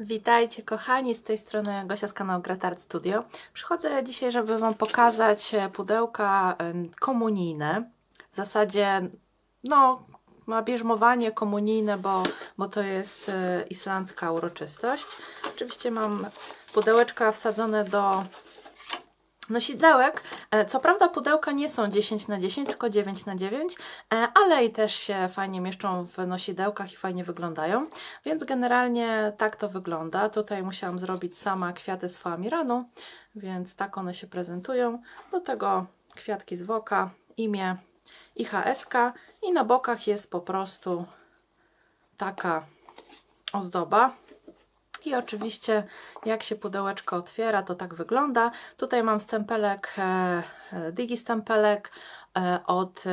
Witajcie kochani, z tej strony Gosia z kanału Gratard Studio. Przychodzę dzisiaj, żeby Wam pokazać e, pudełka em, komunijne. W zasadzie, no, ma bierzmowanie komunijne, bo, bo to jest e, islandzka uroczystość. Oczywiście mam pudełeczka wsadzone do nosidełek. E, Co prawda pudełka nie są 10 na 10, tylko 9 na 9, e, ale i też się fajnie mieszczą w nosidełkach i fajnie wyglądają. Więc generalnie tak to wygląda. Tutaj musiałam zrobić sama kwiaty z foamiranu, więc tak one się prezentują. Do tego kwiatki z woka, imię i HSK i na bokach jest po prostu taka ozdoba. I oczywiście jak się pudełeczko otwiera, to tak wygląda. Tutaj mam stempelek, e, e, digi stempelek e, od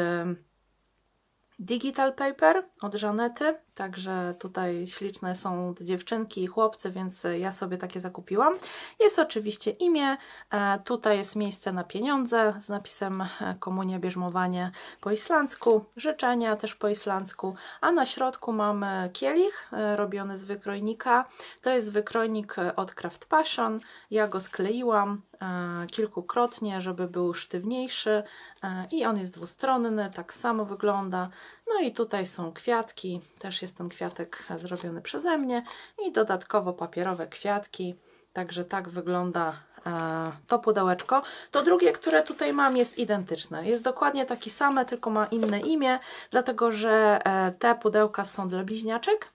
Digital Paper od Żanety, także tutaj śliczne są dziewczynki i chłopcy, więc ja sobie takie zakupiłam. Jest oczywiście imię, e, tutaj jest miejsce na pieniądze z napisem e, Komunia Bierzmowanie po islandzku, życzenia też po islandzku, a na środku mamy kielich e, robiony z wykrojnika. To jest wykrojnik e, od Craft Passion, ja go skleiłam e, kilkukrotnie, żeby był sztywniejszy e, i on jest dwustronny, tak samo wygląda. No i tutaj są kwiatki, też jest ten kwiatek zrobiony przeze mnie i dodatkowo papierowe kwiatki. Także tak wygląda e, to pudełeczko. To drugie, które tutaj mam, jest identyczne. Jest dokładnie takie same, tylko ma inne imię, dlatego że e, te pudełka są dla bliźniaczek.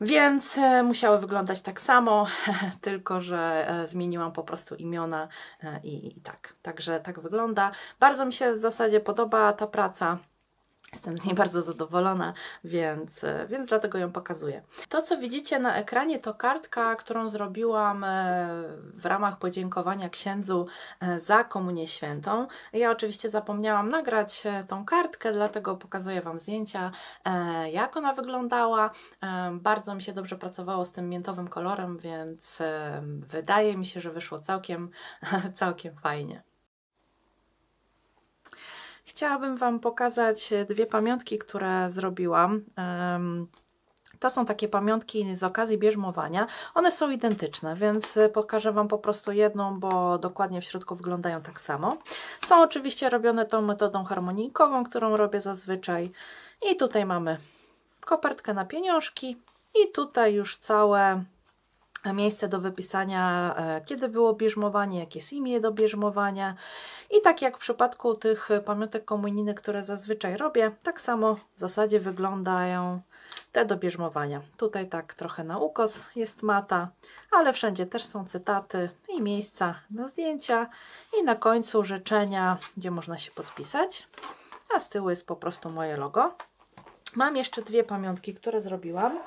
Więc e, musiały wyglądać tak samo, tylko że zmieniłam po prostu imiona i, i tak. Także tak wygląda. Bardzo mi się w zasadzie podoba ta praca. Jestem z niej bardzo zadowolona, więc, e, więc dlatego ją pokazuję. To, co widzicie na ekranie, to kartka, którą zrobiłam e, w ramach podziękowania księdzu e, za Komunię Świętą. Ja oczywiście zapomniałam nagrać tą kartkę, dlatego pokazuję Wam zdjęcia, jak ona wyglądała. Bardzo mi się dobrze pracowało z tym miętowym kolorem, więc wydaje mi się, że wyszło całkiem, całkiem fajnie. Chciałabym Wam pokazać e, dwie pamiątki, które zrobiłam. To są takie pamiątki z okazji bierzmowania. One są identyczne, więc e, pokażę Wam po prostu jedną, bo dokładnie w środku wyglądają tak samo. Są oczywiście robione tą metodą harmonijkową, którą robię zazwyczaj. I tutaj mamy kopertkę na pieniążki i tutaj już całe miejsce do wypisania, e, kiedy było bierzmowanie, jakie jest imię do bierzmowania. I tak jak w przypadku tych pamiątek komunijnych, które zazwyczaj robię, tak samo w zasadzie wyglądają te do bierzmowania. Tutaj tak trochę na ukos jest mata, ale wszędzie też są cytaty i miejsca na zdjęcia i na końcu życzenia, gdzie można się podpisać. A z tyłu jest po prostu moje logo. Mam jeszcze dwie pamiątki, które zrobiłam.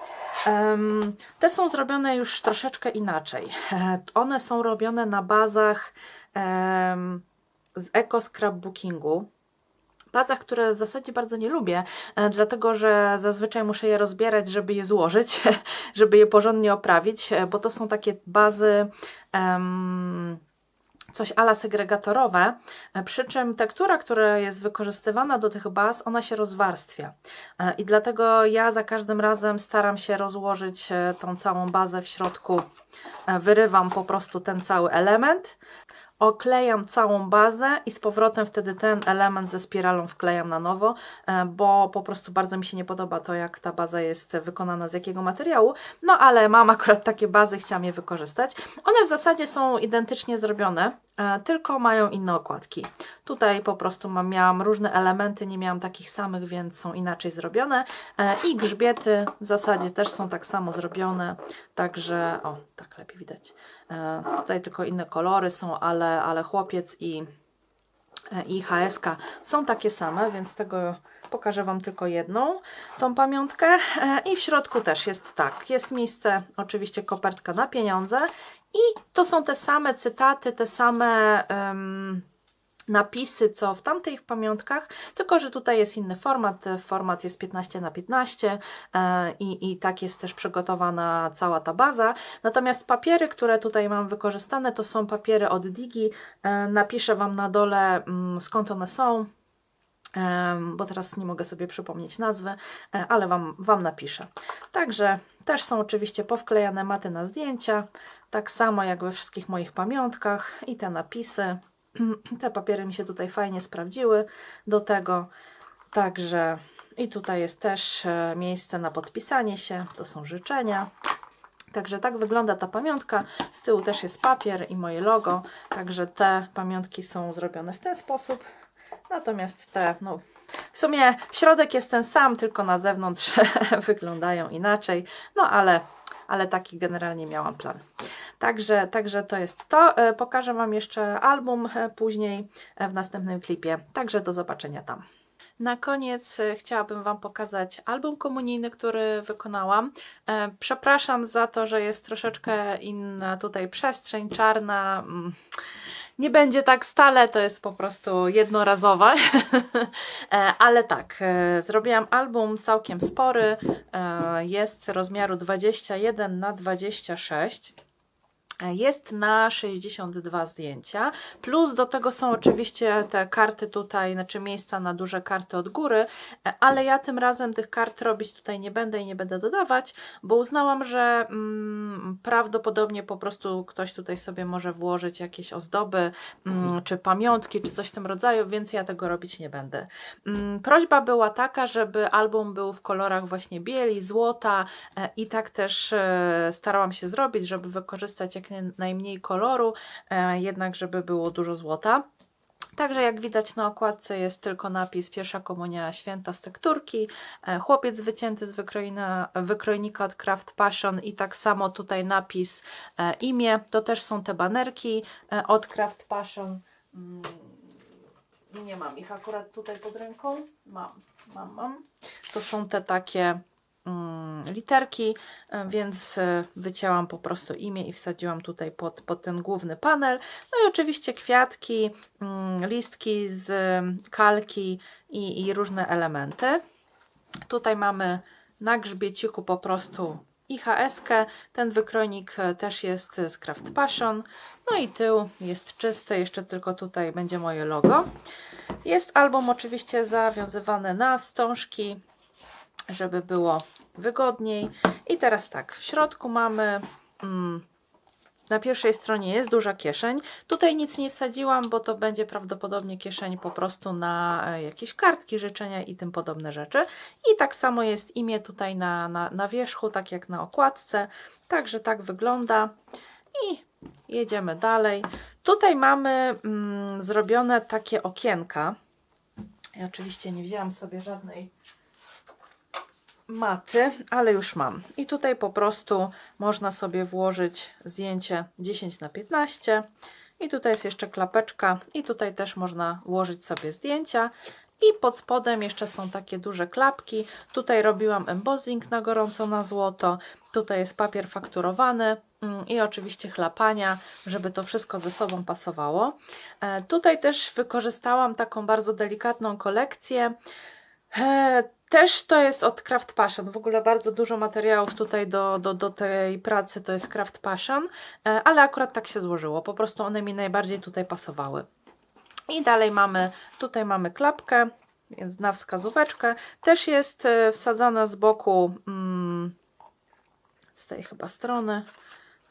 Te są zrobione już troszeczkę inaczej. E, One są robione na bazach z Eco Scrapbookingu. Bazach, które w zasadzie bardzo nie lubię, e, dlatego że zazwyczaj muszę je rozbierać, żeby je złożyć, żeby je porządnie oprawić, e, bo to są takie bazy. em, coś ala segregatorowe, e, przy czym tektura, która jest wykorzystywana do tych baz, ona się rozwarstwia. E, I dlatego ja za każdym razem staram się rozłożyć e, tą całą bazę w środku. Wyrywam po prostu ten cały element, oklejam całą bazę i z powrotem wtedy ten element ze spiralą wklejam na nowo, bo po prostu bardzo mi się nie podoba to, jak ta baza jest wykonana z jakiego materiału. No ale mam akurat takie bazy, chciałam je wykorzystać. One w zasadzie są identycznie zrobione, tylko mają inne okładki. Tutaj po prostu mam, miałam różne elementy, nie miałam takich samych, więc są inaczej zrobione. E, I grzbiety w zasadzie też są tak samo zrobione, także o, tak lepiej widać. E, Tutaj tylko inne kolory są, ale, ale chłopiec i, e, i HSK są takie same, więc tego pokażę Wam tylko jedną, tą pamiątkę. E, I w środku też jest tak. Jest miejsce, oczywiście kopertka na pieniądze i to są te same cytaty, te same... em, napisy, co w tamtych pamiątkach, tylko że tutaj jest inny format. Format jest 15 na 15 e, i, i tak jest też przygotowana cała ta baza. Natomiast papiery, które tutaj mam wykorzystane, to są papiery od Digi. E, Napiszę Wam na dole mm, skąd one są. Bo teraz nie mogę sobie przypomnieć nazwy, e, ale wam, wam napiszę. Także też są oczywiście powklejane maty na zdjęcia, tak samo jak we wszystkich moich pamiątkach i te napisy. Te papiery mi się tutaj fajnie sprawdziły do tego. Także i tutaj jest też e, miejsce na podpisanie się, to są życzenia. Także tak wygląda ta pamiątka. Z tyłu też jest papier i moje logo. Także te pamiątki są zrobione w ten sposób. Natomiast te, no w sumie środek jest ten sam, tylko na zewnątrz wyglądają inaczej. No ale, ale taki generalnie miałam plan. Także, także to jest to. E, Pokażę Wam jeszcze album e, później e, w następnym klipie. Także do zobaczenia tam. Na koniec chciałabym Wam pokazać album komunijny, który wykonałam. Przepraszam za to, że jest troszeczkę inna tutaj przestrzeń czarna. Nie będzie tak stale, to jest po prostu jednorazowe. E, Ale tak, e, zrobiłam album całkiem spory. E, Jest rozmiaru 21 na 26. Jest na 62 zdjęcia, plus do tego są oczywiście te karty tutaj, znaczy miejsca na duże karty od góry, ale ja tym razem tych kart robić tutaj nie będę i nie będę dodawać, bo uznałam, że mm, prawdopodobnie po prostu ktoś tutaj sobie może włożyć jakieś ozdoby, mm, czy pamiątki, czy coś w tym rodzaju, więc ja tego robić nie będę. Mm, prośba była taka, żeby album był w kolorach właśnie bieli, złota e, i tak też e, starałam się zrobić, żeby wykorzystać jak nie- najmniej koloru, e, jednak żeby było dużo złota. Także jak widać na okładce jest tylko napis Pierwsza Komunia Święta z tekturki, e, chłopiec wycięty z wykrojnika od Craft Passion i tak samo tutaj napis e, imię. To też są te banerki od Craft Passion. Mm, Nie mam ich akurat tutaj pod ręką. Mam, mam, mam. To są te takie literki, e, więc e, wycięłam po prostu imię i wsadziłam tutaj pod, pod ten główny panel. No i oczywiście kwiatki, mm, listki z mm, kalki i, i różne elementy. Tutaj mamy na grzbieciku po prostu IHS-kę. Ten wykrojnik e, też jest z Craft Passion. No i tył jest czysty, jeszcze tylko tutaj będzie moje logo. Jest album oczywiście zawiązywany na wstążki, żeby było wygodniej. I teraz tak, w środku mamy mm, na pierwszej stronie jest duża kieszeń. Tutaj nic nie wsadziłam, bo to będzie prawdopodobnie kieszeń po prostu na e, jakieś kartki, życzenia i tym podobne rzeczy. I tak samo jest imię tutaj na, na, na wierzchu, tak jak na okładce. Także tak wygląda. I jedziemy dalej. Tutaj mamy mm, zrobione takie okienka. Ja oczywiście nie wzięłam sobie żadnej maty, ale już mam. I tutaj po prostu można sobie włożyć zdjęcie 10 na 15 i tutaj jest jeszcze klapeczka i tutaj też można włożyć sobie zdjęcia i pod spodem jeszcze są takie duże klapki. Tutaj robiłam embossing na gorąco na złoto. Tutaj jest papier fakturowany mm, i oczywiście chlapania, żeby to wszystko ze sobą pasowało. E, Tutaj też wykorzystałam taką bardzo delikatną kolekcję. Też to jest od Craft Passion. W ogóle bardzo dużo materiałów tutaj do, do, do tej pracy to jest Craft Passion, e, ale akurat tak się złożyło. Po prostu one mi najbardziej tutaj pasowały. I dalej mamy, tutaj mamy klapkę, więc na wskazóweczkę. Też jest e, wsadzana z boku, mm, z tej chyba strony,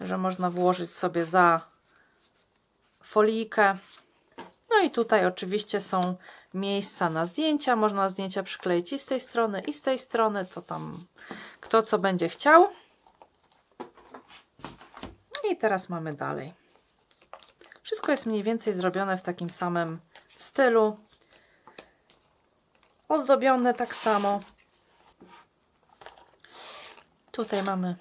że można włożyć sobie za folijkę. No i tutaj oczywiście są miejsca na zdjęcia. Można zdjęcia przykleić i z tej strony, i z tej strony. To tam kto co będzie chciał. I teraz mamy dalej. Wszystko jest mniej więcej zrobione w takim samym stylu. Ozdobione tak samo. Tutaj mamy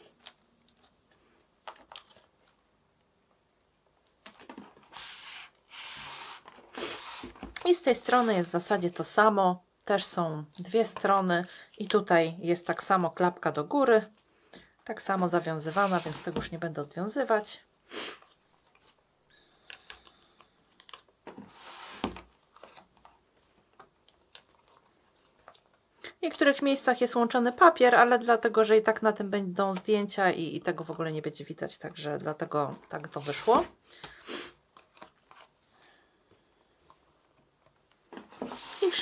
I z tej strony jest w zasadzie to samo. Też są dwie strony i tutaj jest tak samo klapka do góry. Tak samo zawiązywana, więc tego już nie będę odwiązywać. W niektórych miejscach jest łączony papier, ale dlatego, że i tak na tym będą zdjęcia i, i tego w ogóle nie będzie widać, także dlatego tak to wyszło.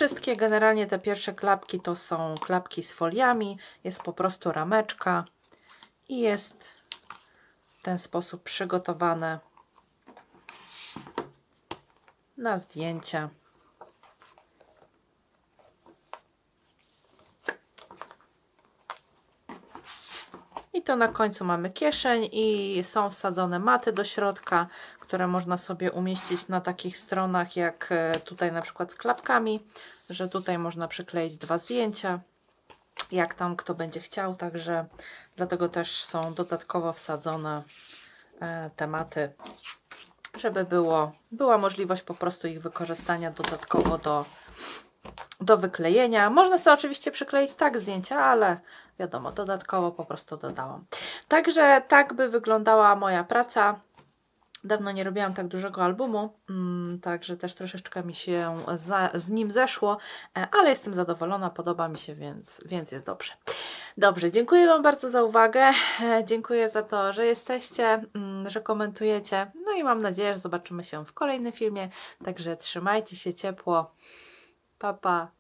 Wszystkie, generalnie te pierwsze klapki to są klapki z foliami, jest po prostu rameczka i jest w ten sposób przygotowane na zdjęcia. I to na końcu mamy kieszeń i są wsadzone maty do środka, które można sobie umieścić na takich stronach jak e, tutaj na przykład z klapkami, że tutaj można przykleić dwa zdjęcia, jak tam kto będzie chciał, także dlatego też są dodatkowo wsadzone e, te maty, żeby było, była możliwość po prostu ich wykorzystania dodatkowo do, do wyklejenia. Można sobie oczywiście przykleić tak zdjęcia, ale wiadomo, dodatkowo po prostu dodałam. Także tak by wyglądała moja praca. Dawno nie robiłam tak dużego albumu, mm, także też troszeczkę mi się za, z nim zeszło, e, ale jestem zadowolona, podoba mi się, więc, więc jest dobrze. Dobrze, dziękuję Wam bardzo za uwagę. E, Dziękuję za to, że jesteście, mm, że komentujecie. No i mam nadzieję, że zobaczymy się w kolejnym filmie. Także trzymajcie się ciepło. Pa, pa.